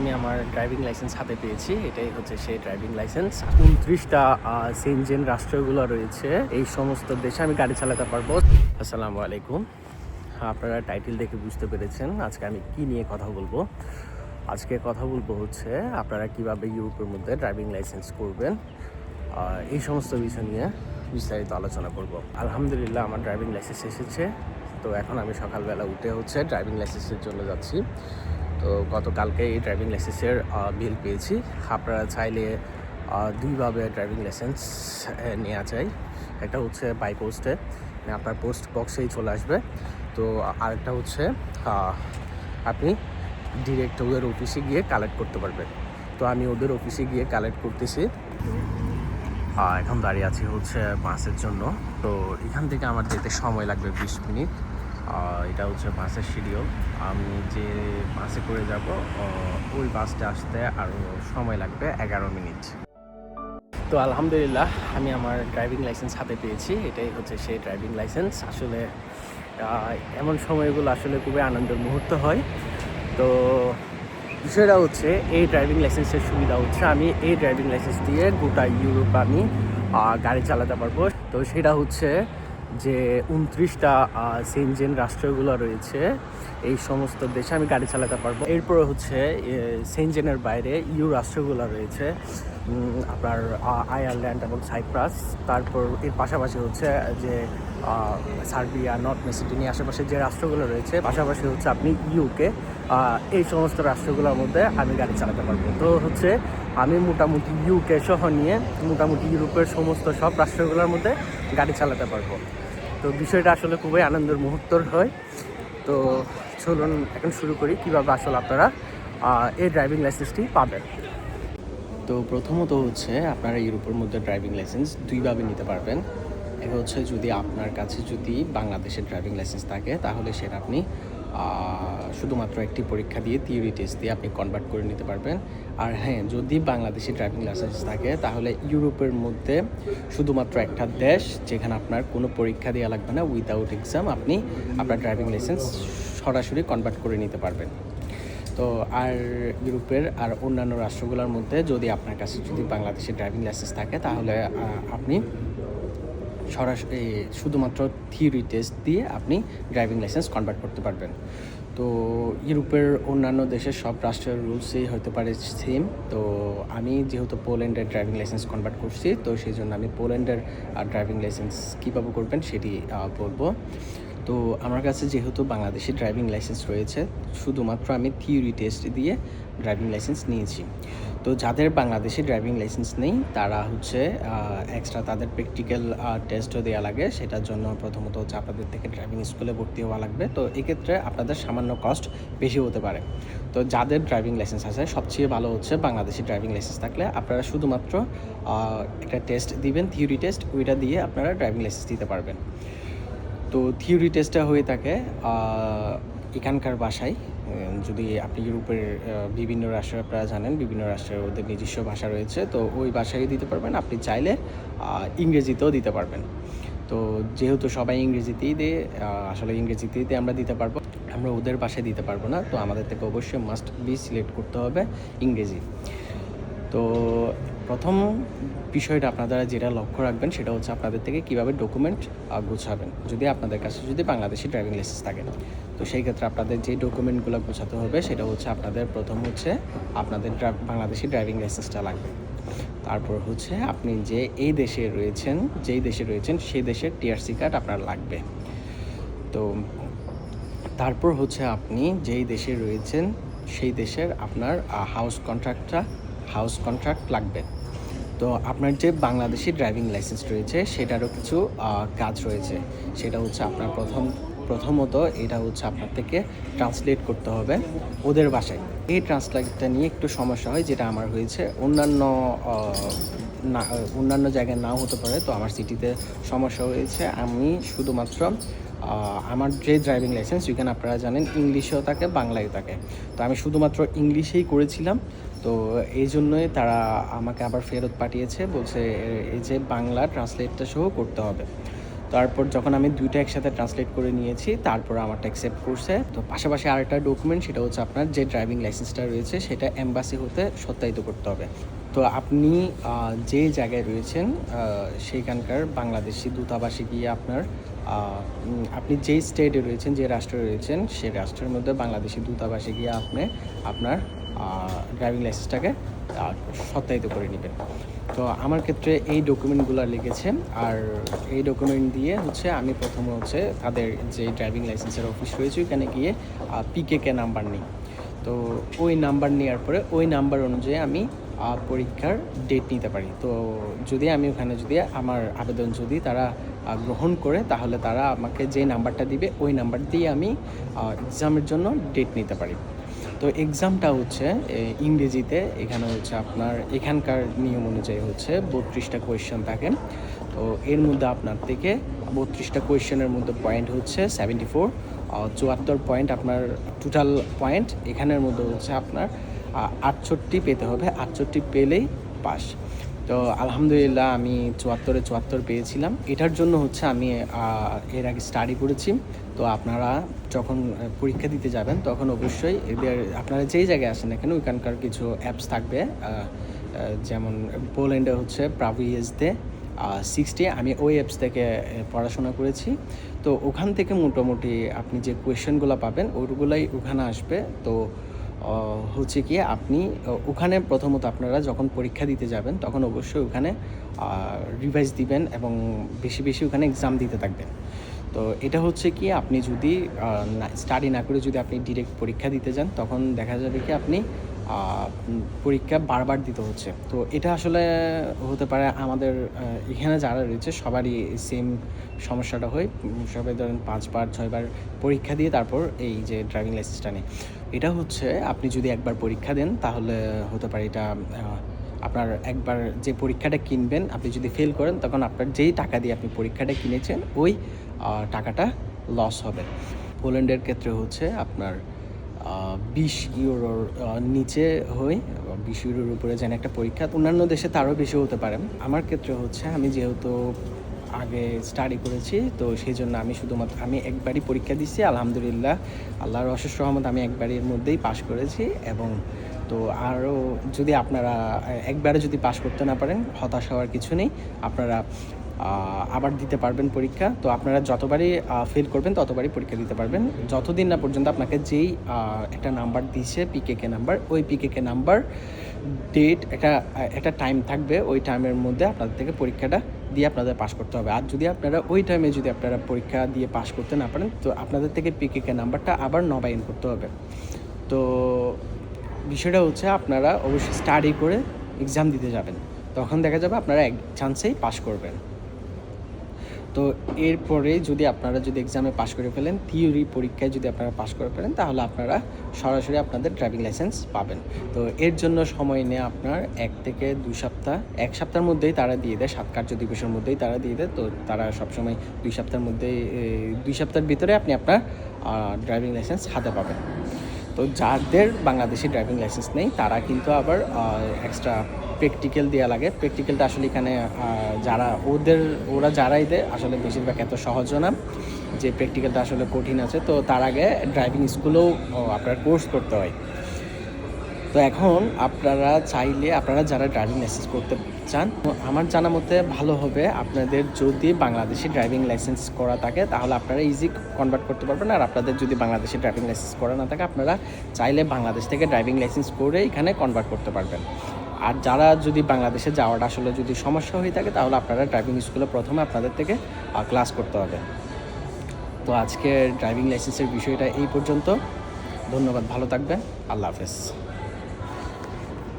আমি আমার driving licence হাতে পেয়েছি, এটাই হচ্ছে সেই ড্রাইভিং লাইসেন্স উনত্রিশটা সেনজেন রাষ্ট্রগুলো রয়েছে, এই সমস্ত দেশে আমি গাড়ি চালাতে পারব। আসসালামু আলাইকুম। আপনারা টাইটেল দেখে বুঝতে পেরেছেন আজকে আমি কি নিয়ে কথা বলব। আজকে কথা বলব হচ্ছে, আপনারা কীভাবে ইউরোপের মধ্যে ড্রাইভিং লাইসেন্স করবেন এই সমস্ত বিষয় নিয়ে বিস্তারিত আলোচনা করব। আলহামদুলিল্লাহ, আমার ড্রাইভিং লাইসেন্স এসেছে। তো এখন আমি সকালবেলা উঠে হচ্ছে ড্রাইভিং লাইসেন্সের জন্য যাচ্ছি। তো গতকালকে এই ড্রাইভিং লাইসেন্সের বিল পেয়েছি। আপনারা চাইলে দুইভাবে ড্রাইভিং লাইসেন্স নেওয়া যায়। একটা হচ্ছে বাই পোস্টে মানে আপনার পোস্ট বক্সেই চলে আসবে। তো আরেকটা হচ্ছে আপনি ডিরেক্ট ওদের অফিসে গিয়ে কালেক্ট করতে পারবেন। তো আমি ওদের অফিসে গিয়ে কালেক্ট করতেছি। এখন দাঁড়িয়ে আছি হচ্ছে বাসের জন্য। তো এখান থেকে আমার যেতে সময় লাগবে বিশ মিনিট। এটা হচ্ছে বাসের শিডিউল আমি যে বাসে করে যাব ওই বাসটা আসতে আরও সময় লাগবে এগারো মিনিট। তো আলহামদুলিল্লাহ, আমি আমার ড্রাইভিং লাইসেন্স হাতে পেয়েছি। এটাই হচ্ছে সেই ড্রাইভিং লাইসেন্স আসলে এমন সময়গুলো আসলে খুবই আনন্দের মুহূর্ত হয়। তো বিষয়টা হচ্ছে, এই ড্রাইভিং লাইসেন্সের সুবিধা হচ্ছে, আমি এই ড্রাইভিং লাইসেন্স দিয়ে গোটা ইউরোপ আমি গাড়ি চালাতে পারব। তো সেটা হচ্ছে যে উনত্রিশটা সেনজেন রাষ্ট্রগুলো রয়েছে এই সমস্ত দেশে আমি গাড়ি চালাতে পারব। এরপরে হচ্ছে সেনজেনের বাইরে ইউ রাষ্ট্রগুলো রয়েছে আপনার আয়ারল্যান্ড এবং সাইপ্রাস। তারপর এর পাশাপাশি হচ্ছে যে সার্বিয়া, নর্থ মেসিডোনিয়া আশেপাশে যে রাষ্ট্রগুলো রয়েছে, পাশাপাশি হচ্ছে আপনি ইউকে এই সমস্ত রাষ্ট্রগুলোর মধ্যে আমি গাড়ি চালাতে পারব। তো হচ্ছে আমি মোটামুটি ইউকে সহ নিয়ে, মোটামুটি ইউরোপের সমস্ত সব রাষ্ট্রগুলোর মধ্যে গাড়ি চালাতে পারব। তো বিষয়টা আসলে খুবই আনন্দের মুহূর্তর হয়। তো চলুন এখন শুরু করি, কীভাবে আসলে আপনারা এই ড্রাইভিং লাইসেন্সটি পাবেন। তো প্রথমত হচ্ছে আপনারা ইউরোপের মধ্যে ড্রাইভিং লাইসেন্স দুইভাবে নিতে পারবেন। এটা হচ্ছে যদি আপনার কাছে যদি বাংলাদেশের ড্রাইভিং লাইসেন্স থাকে, তাহলে সেটা আপনি শুধুমাত্র একটি পরীক্ষা দিয়ে থিওরি টেস্ট দিয়ে আপনি কনভার্ট করে নিতে পারবেন। আর হ্যাঁ যদি বাংলাদেশি ড্রাইভিং লাইসেন্স থাকে, তাহলে ইউরোপের মধ্যে শুধুমাত্র একটা দেশ, যেখানে আপনার কোনো পরীক্ষা দেওয়া লাগবে না উইদাউট এক্সাম আপনি আপনার ড্রাইভিং লাইসেন্স সরাসরি কনভার্ট করে নিতে পারবেন। তো আর ইউরোপের আর অন্যান্য রাষ্ট্রগুলোর মধ্যে যদি আপনার কাছে যদি বাংলাদেশের ড্রাইভিং লাইসেন্স থাকে, তাহলে আপনি সরাসরি শুধুমাত্র থিওরি টেস্ট দিয়ে আপনি ড্রাইভিং লাইসেন্স কনভার্ট করতে পারবেন। তো ইউরোপের অন্যান্য দেশের সব রাষ্ট্রের রুলসই হতে পারে সেম তো আমি যেহেতু পোল্যান্ডের ড্রাইভিং লাইসেন্স কনভার্ট করছি, তো সেই জন্য আমি পোল্যান্ডের ড্রাইভিং লাইসেন্স কীভাবে করবেন সেটি বলব। তো আমার কাছে যেহেতু বাংলাদেশি ড্রাইভিং লাইসেন্স রয়েছে, শুধুমাত্র আমি থিওরি টেস্ট দিয়ে ড্রাইভিং লাইসেন্স নিয়েছি। তো যাদের বাংলাদেশে ড্রাইভিং লাইসেন্স নেই, তারা হচ্ছে এক্সট্রা তাদের প্র্যাকটিক্যাল টেস্টও দেওয়া লাগে। সেটার জন্য প্রথমত হচ্ছে আপনাদের থেকে ড্রাইভিং স্কুলে ভর্তি হওয়া লাগবে। তো এক্ষেত্রে আপনাদের সামান্য কস্ট বেশি হতে পারে। তো যাদের ড্রাইভিং লাইসেন্স আছে, সবচেয়ে ভালো হচ্ছে বাংলাদেশি ড্রাইভিং লাইসেন্স থাকলে আপনারা শুধুমাত্র একটা টেস্ট দিবেন থিওরি টেস্ট ওইটা দিয়ে আপনারা ড্রাইভিং লাইসেন্স দিতে পারবেন। তো থিওরি টেস্টটা হয়ে থাকে এখানকার উম, যদি আপনি ইউরোপের বিভিন্ন রাষ্ট্র আপনারা জানেন বিভিন্ন রাষ্ট্রের ওদের নিজস্ব ভাষা রয়েছে তো ওই ভাষায় দিতে পারবেন। আপনি চাইলে ইংরেজিতেও দিতে পারবেন। তো যেহেতু সবাই ইংরেজিতেই দিয়ে আসলে ইংরেজিতেই আমরা দিতে পারব। আমরা ওদের ভাষায় দিতে পারব না তো আমাদের থেকে অবশ্যই মাস্ট বি সিলেক্ট করতে হবে ইংরেজি। তো প্রথম বিষয়টা আপনারা যেটা লক্ষ্য রাখবেন সেটা হচ্ছে আপনাদের থেকে কীভাবে ডকুমেন্ট গোছাবেন। যদি আপনাদের কাছে যদি বাংলাদেশি ড্রাইভিং লাইসেন্স থাকে। তো সেই ক্ষেত্রে আপনাদের যে ডকুমেন্টগুলো গোছাতে হবে সেটা হচ্ছে আপনাদের প্রথম হচ্ছে আপনাদের বাংলাদেশি ড্রাইভিং লাইসেন্সটা লাগবে। তারপর হচ্ছে আপনি যে এই দেশে রয়েছেন, যেই দেশে রয়েছেন সেই দেশের টিআরসি কার্ড আপনার লাগবে। তো তারপর হচ্ছে আপনি যেই দেশে রয়েছেন সেই দেশের আপনার হাউস কন্ট্রাক্টটা হাউস কন্ট্রাক্ট লাগবে। তো আপনার যে বাংলাদেশি ড্রাইভিং লাইসেন্স রয়েছে, সেটারও কিছু কাজ রয়েছে। সেটা হচ্ছে আপনার প্রথম, প্রথমত এটা হচ্ছে আপনার থেকে ট্রান্সলেট করতে হবে ওদের ভাষায় এই ট্রান্সলেটটা নিয়ে একটু সমস্যা হয়, যেটা আমার হয়েছে। অন্যান্য না, অন্যান্য জায়গায় নাও হতে পারে, তো আমার সিটিতে সমস্যা হয়েছে। আমি শুধুমাত্র আমার যে ড্রাইভিং লাইসেন্স ওইখানে আপনারা জানেন, ইংলিশেও থাকে বাংলায় থাকে। তো আমি শুধুমাত্র ইংলিশেই করেছিলাম। তো এই জন্যই তারা আমাকে আবার ফেরত পাঠিয়েছে, বলছে এই যে বাংলা ট্রান্সলেটটা সহ করতে হবে। তারপর যখন আমি দুইটা একসাথে ট্রান্সলেট করে নিয়েছি, তারপর আমারটা অ্যাকসেপ্ট করছে। তো পাশাপাশি আরেকটা ডকুমেন্ট সেটা হচ্ছে আপনার যে ড্রাইভিং লাইসেন্সটা রয়েছে, সেটা এম্বাসি হতে সত্যায়িত করতে হবে। তো আপনি যে জায়গায় রয়েছেন সেইখানকার বাংলাদেশি দূতাবাসে গিয়ে আপনার আপনি যেই স্টেটে রয়েছেন, যে রাষ্ট্রে রয়েছেন সেই রাষ্ট্রের মধ্যে বাংলাদেশি দূতাবাসে গিয়ে আপনি আপনার ড্রাইভিং লাইসেন্সটাকে সত্যায়িত করে নেবেন। তো আমার ক্ষেত্রে এই ডকুমেন্টগুলো লিখেছে আর এই ডকুমেন্ট দিয়ে হচ্ছে আমি প্রথমে হচ্ছে তাদের যে ড্রাইভিং লাইসেন্সের অফিস রয়েছে, ওইখানে গিয়ে পিকেকে নাম্বার নিই। তো ওই নাম্বার নেওয়ার পরে ওই নাম্বার অনুযায়ী আমি পরীক্ষার ডেট নিতে পারি। তো যদি আমি ওখানে যদি আমার আবেদন যদি তারা গ্রহণ করে, তাহলে তারা আমাকে যে নাম্বারটা দিবে, ওই নাম্বার দিয়ে আমি এক্সামের জন্য ডেট নিতে পারি। তো এক্সামটা হচ্ছে ইংরেজিতে। এখানে হচ্ছে আপনার, এখানকার নিয়ম অনুযায়ী হচ্ছে বত্রিশটা কোয়েশ্চেন থাকে। তো এর মধ্যে আপনার থেকে বত্রিশটা কোয়েশ্চেনের মধ্যে পয়েন্ট হচ্ছে সেভেন্টি ফোর চুয়াত্তর পয়েন্ট আপনার টোটাল পয়েন্ট এখানের মধ্যে হচ্ছে আপনার আটষট্টি পেতে হবে। আটষট্টি পেলেই পাস তো আলহামদুলিল্লাহ আমি চুয়াত্তরে চুয়াত্তর পেয়েছিলাম। এটার জন্য হচ্ছে আমি এর আগে স্টাডি করেছি। তো আপনারা যখন পরীক্ষা দিতে যাবেন, তখন অবশ্যই এদের, আপনারা যেই জায়গায় আসেন না কেন, ওইখানকার কিছু অ্যাপস থাকবে। যেমন পোল্যান্ডে হচ্ছে প্রাভু ইয়েসদে সিক্সটি আমি ওই অ্যাপস থেকে পড়াশোনা করেছি। তো ওখান থেকে মোটামুটি আপনি যে কোয়েশ্চেনগুলো পাবেন ওইগুলাই ওখানে আসবে। তো হচ্ছে কি আপনি ওখানে প্রথমত আপনারা যখন পরীক্ষা দিতে যাবেন, তখন অবশ্যই ওখানে রিভাইজ দিবেন এবং বেশি বেশি ওখানে এক্সাম দিতে থাকবেন। তো এটা হচ্ছে কি, আপনি যদি স্টাডি না করে যদি আপনি ডিরেক্ট পরীক্ষা দিতে যান, তখন দেখা যাবে কি আপনি পরীক্ষা বারবার দিতে হচ্ছে। তো এটা আসলে হতে পারে আমাদের এখানে যারা রয়েছে সবারই সেম সমস্যাটা হয়। সবাই ধরেন পাঁচবার, ছয়বার পরীক্ষা দিয়ে তারপর এই যে ড্রাইভিং লাইসেন্সটা নেই এটা হচ্ছে আপনি যদি একবার পরীক্ষা দেন, তাহলে হতে পারে এটা আপনার একবার যে পরীক্ষাটা কিনবেন, আপনি যদি ফেল করেন, তখন আপনার যেই টাকা দিয়ে আপনি পরীক্ষাটা কিনেছেন, ওই টাকাটা লস হবে। পোল্যান্ডের ক্ষেত্রে হচ্ছে আপনার বিশ ইউরোর নিচে হই বিশ ইউরোর উপরে যেন একটা পরীক্ষা। অন্যান্য দেশে তারও বেশি হতে পারে। আমার ক্ষেত্রে হচ্ছে, আমি যেহেতু আগে স্টাডি করেছি, তো সেই জন্য আমি শুধুমাত্র, আমি একবারই পরীক্ষা দিচ্ছি আলহামদুলিল্লাহ। আল্লাহর অশেষ রহমত, আমি একবারের মধ্যেই পাশ করেছি এবং তো আরও যদি আপনারা একবারে যদি পাশ করতে না পারেন, হতাশ হওয়ার কিছু নেই। আপনারা আবার দিতে পারবেন পরীক্ষা। তো আপনারা যতবারই ফেল করবেন, ততবারই পরীক্ষা দিতে পারবেন। যতদিন না পর্যন্ত আপনাকে যেই একটা নাম্বার দিছে পিকেকে নাম্বার ওই পিকেকে নাম্বার ডেট একটা একটা টাইম থাকবে, ওই টাইমের মধ্যে আপনাদের থেকে পরীক্ষাটা দিয়ে আপনাদের পাশ করতে হবে। আর যদি আপনারা ওই টাইমে যদি আপনারা পরীক্ষা দিয়ে পাশ করতে না পারেন, তো আপনাদের থেকে পিকেকে নাম্বারটা আবার নবায়ন করতে হবে। তো বিষয়টা হচ্ছে, আপনারা অবশ্যই স্টাডি করে এক্সাম দিতে যাবেন। তখন দেখা যাবে আপনারা এক চান্সেই পাশ করবেন। তো এরপরে যদি আপনারা যদি এক্সামে পাশ করে ফেলেন থিওরি পরীক্ষায় যদি আপনারা পাশ করে ফেলেন, তাহলে আপনারা সরাসরি আপনাদের ড্রাইভিং লাইসেন্স পাবেন। তো এর জন্য সময় নিয়ে আপনার এক থেকে দুই সপ্তাহ, এক সপ্তাহের মধ্যেই তারা দিয়ে দেয়, সাত কার্য দিবসের মধ্যেই তারা দিয়ে দেয়। তো তারা সবসময় দুই সপ্তাহের মধ্যেই দুই সপ্তাহের ভিতরে আপনি আপনার ড্রাইভিং লাইসেন্স হাতে পাবেন। তো যাদের বাংলাদেশি ড্রাইভিং লাইসেন্স নেই, তারা কিন্তু আবার এক্সট্রা প্র্যাকটিক্যাল দেওয়া লাগে। প্র্যাকটিক্যালটা আসলে এখানে যারা, ওদের, ওরা যারাই দেয়, আসলে বেশিরভাগ এত সহজও না যে প্র্যাকটিক্যালটা আসলে কঠিন আছে। তো তার আগে ড্রাইভিং স্কুলেও আপনার কোর্স করতে হয়। তো এখন আপনারা চাইলে, আপনারা যারা ড্রাইভিং লাইসেন্স করতে চান, আমার জানা মতে ভালো হবে আপনাদের যদি বাংলাদেশি ড্রাইভিং লাইসেন্স করা থাকে, তাহলে আপনারা ইজি কনভার্ট করতে পারবেন। আর আপনাদের যদি বাংলাদেশি ড্রাইভিং লাইসেন্স করা না থাকে, আপনারা চাইলে বাংলাদেশ থেকে ড্রাইভিং লাইসেন্স করে এখানে কনভার্ট করতে পারবেন। আর যারা যদি বাংলাদেশে যাওয়াটা আসলে যদি সমস্যা হয়ে থাকে, তাহলে আপনারা ড্রাইভিং স্কুলে প্রথমে আপনাদের থেকে ক্লাস করতে হবে। তো আজকে ড্রাইভিং লাইসেন্সের বিষয়টা এই পর্যন্ত। ধন্যবাদ, ভালো থাকবে আল্লাহ হাফেজ।